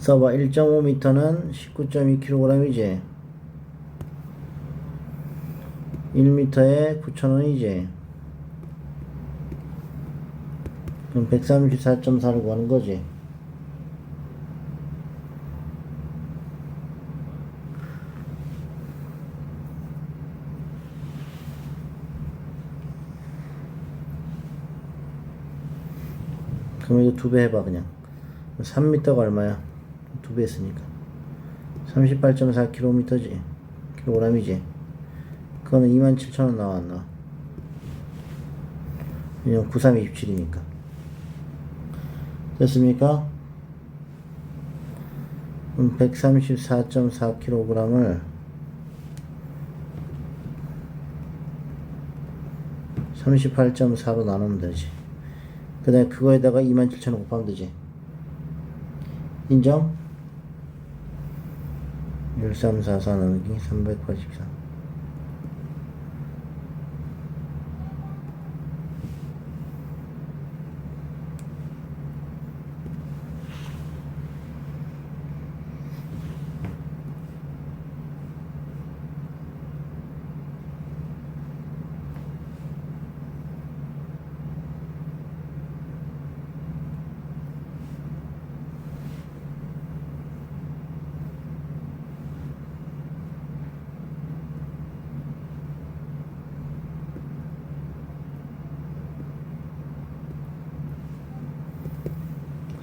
써봐 1.5m는 19.2kg이지. 1m에 9,000원이지. 그럼 134.4를 구하는 거지. 그럼 이거 두 배 해봐 그냥. 3m가 얼마야? 두 배 했으니까. 38.4km지 kg이지. 그거는 27,000원 나와 안 나와? 왜냐면 9327이니까. 됐습니까? 그럼 134.4kg을 38.4로 나누면 되지. 그 다음에 그거에다가 27,000원 곱하면 되지 인정? 1344 나누기 384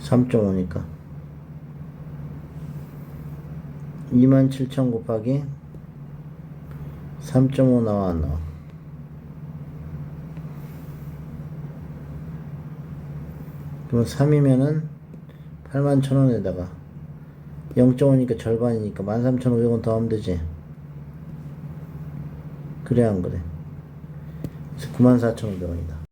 3.5니까. 27,000 곱하기 3.5 나와 안 나와 그럼 3이면은 81,000원에다가 0.5니까 절반이니까 13,500원 더 하면 되지. 그래 안 그래? 그래서 94,500원이다